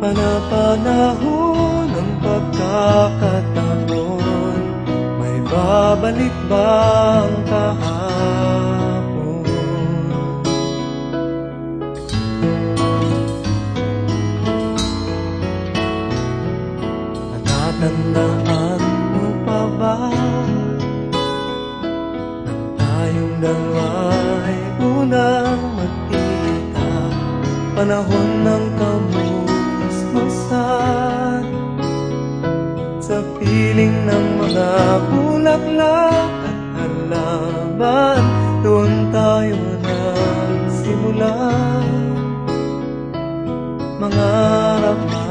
Panapanahon ng pagkakataon May babalik bang kahapon? Natatandaan mo pa ba Nang tayong dalawa'y unang magkita Panahon ng kamusmasan piling ng mga bulaklak at halaman Doon tayo nagsimula. Mga rama